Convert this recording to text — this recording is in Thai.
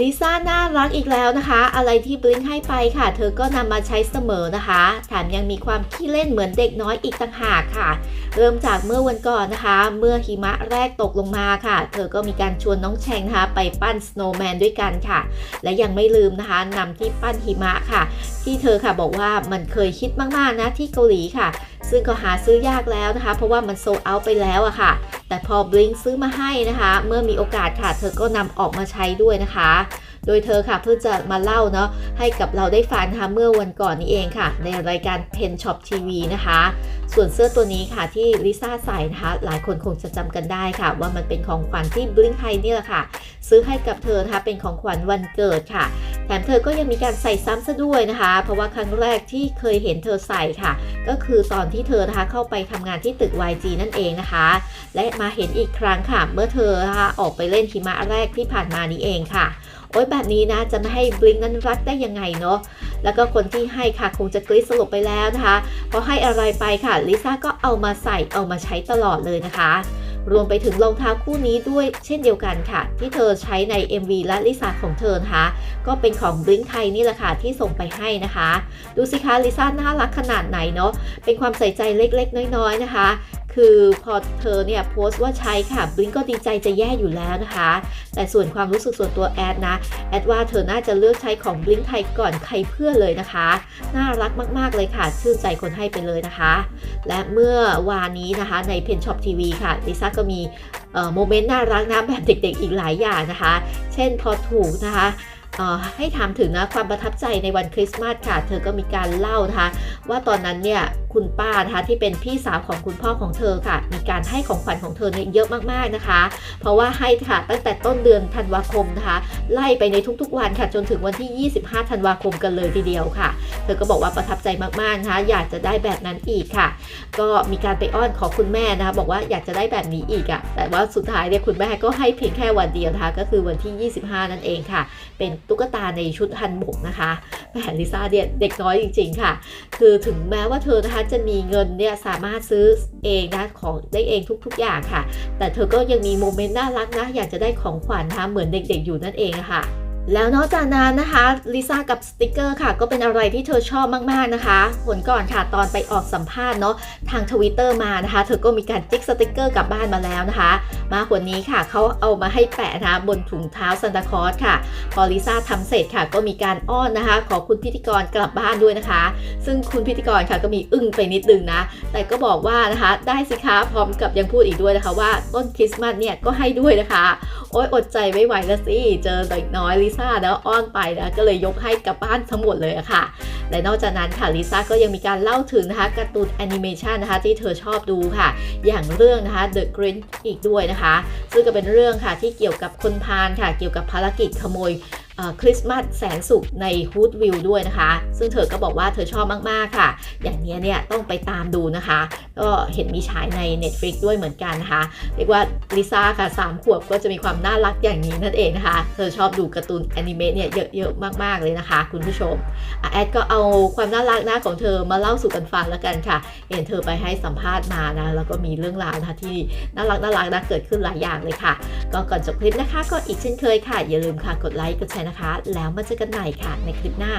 ลิซ่าน่ารักอีกแล้วนะคะ อะไรที่บลิงให้ไปค่ะ เธอก็นำมาใช้เสมอนะคะ แถมยังมีความขี้เล่นเหมือนเด็กน้อยอีกต่างหากค่ะ เริ่มจากเมื่อวันก่อนนะคะ เมื่อหิมะแรกตกลงมาค่ะ เธอก็มีการชวนน้องแชงนะคะไปปั้นสโนว์แมนด้วยกันค่ะ และยังไม่ลืมนะคะนำที่ปั้นหิมะค่ะ ที่เธอค่ะบอกว่ามันเคยคิดมากๆนะที่เกาหลีค่ะ ซึ่งก็หาซื้อยากแล้วนะคะ เพราะว่ามันโซเอาไปแล้วอะค่ะ แต่พอบลิงซื้อมาให้นะคะ เมื่อมีโอกาสค่ะ เธอก็นำออกมาใช้ด้วยนะคะ โดยเธอค่ะเพิ่งจะมาเล่าเนาะให้กับเราได้ฟังนะคะเมื่อวันก่อนนี้เองค่ะ ในรายการ Pen Shop TV นะคะ ส่วนเสื้อตัวนี้ค่ะที่ลิซ่าใส่นะคะ หลายคนคงจะจำกันได้ค่ะ ว่ามันเป็นของขวัญที่บลิงไทยนี่แหละค่ะ ซื้อให้กับเธอนะคะเป็นของขวัญวันเกิดค่ะ แถมเธอก็ยังมีการใส่ซ้ำซะด้วยนะคะ เพราะว่าครั้งแรกที่เคยเห็นเธอใส่ค่ะ ก็คือตอนที่เธอนะคะเข้าไปทำงานที่ตึก YG นั่นเองนะคะ และมาเห็นอีกครั้งค่ะ เมื่อเธอนะคะออกไปเล่นหิมะแรกที่ผ่านมานี้เองค่ะโอ๊ยแบบนี้นะจะไม่ให้บลิงนั้นรักได้ยังไงเนาะแล้วก็คนที่ให้ค่ะคงจะกรี๊ดสลบไปแล้วนะคะเพราะให้อะไรไปค่ะลิซ่าก็เอามาใส่เอามาใช้ตลอดเลยนะคะ รวมไปถึงรองเท้าคู่นี้ด้วยเช่นเดียวกันค่ะ ที่เธอใช้ใน MV และลิซ่าของเธอนะคะก็เป็นของบลิงไทยนี่แหละค่ะที่ส่งไปให้นะคะ ดูสิคะลิซ่าน่ารักขนาดไหนเนาะเป็นความใส่ใจเล็กๆ น้อยๆนะคะ คือพอเธอเนี่ยโพสต์ว่าใช้ค่ะบลิงก็ดีใจจะแย่อยู่แล้วนะคะ แต่ส่วนความรู้สึกส่วนตัวแอดนะ แอดว่าเธอน่าจะเลือกใช้ของบลิงไทยก่อนใครเพื่อเลยนะคะ น่ารักมากๆเลยค่ะชื่นใจคนให้ไปเลยนะคะ และเมื่อวานนี้นะคะในเพนช็อปทีวีค่ะลิซ่าก็มีโมเมนต์น่ารักนะแบบเด็กๆอีกหลายอย่างนะคะ เช่นพอถูกนะคะให้ถามถึงนะความประทับใจในวันคริสต์มาสค่ะ เธอก็มีการเล่านะคะว่าตอนนั้นเนี่ย คุณป้านะคะที่เป็นพี่สาวของคุณพ่อของเธอค่ะ มีการให้ของขวัญของเธอเนี่ยเยอะมากๆนะคะ เพราะว่าให้ค่ะตั้งแต่ต้นเดือนธันวาคมนะคะ ไล่ไปในทุกๆวันค่ะจนถึงวันที่ 25 ธันวาคมกันเลยทีเดียวค่ะ เธอก็บอกว่าประทับใจมากๆนะคะ อยากจะได้แบบนั้นอีกค่ะ ก็มีการไปอ้อนขอคุณแม่นะคะ บอกว่าอยากจะได้แบบนี้อีกอะ่ะแต่ว่าสุดท้ายเนี่ยคุณแม่ก็ให้เพียงแค่วันเดียวนะคะ ก็คือวันที่ 25 นั่นเองค่ะ เป็นตุ๊กตาในชุดฮันบกนะคะแหมลิซ่าเนี่ยเด็กน้อยจริง ๆ ค่ะ คือถึงแม้ว่าเธอนะคะจะมีเงินเนี่ยสามารถซื้อเองนะของได้เองทุก ๆ อย่างค่ะ แต่เธอก็ยังมีโมเมนต์น่ารักนะ อยากจะได้ของขวัญนะคะเหมือนเด็กๆอยู่นั่นเองค่ะ แล้วนอกจากนั้นนะคะลิซ่ากับสติกเกอร์ค่ะ ก็เป็นอะไรที่เธอชอบมากๆนะคะผลก่อนค่ะตอนไปออกสัมภาษณ์เนาะทางทวิตเตอร์มานะคะ เธอก็มีการจิ๊กสติกเกอร์กลับบ้านมาแล้วนะคะ มากกว่านี้ค่ะเขาเอามาให้แปะนะคะบนถุงเท้าซันตาคอสค่ะ พอลิซ่าทำเสร็จค่ะ ก็มีการอ้อนนะคะ ขอคุณพิธีกรกลับบ้านด้วยนะคะ ซึ่งคุณพิธีกรค่ะก็มีอึ้งไปนิดนึงนะ แต่ก็บอกว่านะคะ ได้สิคะพร้อมกับยังพูดอีกด้วยนะคะ ว่าต้นคริสต์มาสเนี่ยก็ให้ด้วยนะคะโอ๊ยอดใจไม่ไหวแล้วสิเจอเด็กน้อยลิซ่าแล้วอ้อนไปนะก็เลยยกให้กับบ้านทั้งหมดเลยค่ะ และนอกจากนั้นค่ะลิซ่าก็ยังมีการเล่าถึงนะคะการ์ตูนแอนิเมชันนะคะที่เธอชอบดูค่ะ อย่างเรื่องนะคะ The Grinch อีกด้วยนะคะ ซึ่งก็เป็นเรื่องค่ะที่เกี่ยวกับคนพาลค่ะ เกี่ยวกับภารกิจขโมย คริสต์มาสแสนสุขในฮูดวิลด้วยนะคะ ซึ่งเธอก็บอกว่าเธอชอบมาก ๆ ค่ะ อย่างนี้เนี่ยต้องไปตามดูนะคะ ก็เห็นมีฉายใน Netflix ด้วยเหมือนกันนะคะ เรียกว่าลิซ่าค่ะสามขวบก็จะมีความน่ารักอย่างนี้นั่นเองนะคะ เธอชอบดูการ์ตูนแอนิเมะเนี่ยเยอะ ๆ มาก ๆ เลยนะคะ คุณผู้ชมอแอดก็เอาความน่ารักนะของเธอมาเล่าสู่กันฟังแล้วกันค่ะ เห็นเธอไปให้สัมภาษณ์มานะ แล้วก็มีเรื่องราวนะที่น่ารักน่ารักนะเกิดขึ้นหลายอย่างเลยค่ะ ก็ก่อนจบคลิปนะคะ ก็อีกเช่นเคยค่ะ อย่าลืมค่ะกดไลค์กดแชร์นะคะ แล้วมาเจอกันใหม่ค่ะในคลิปหน้า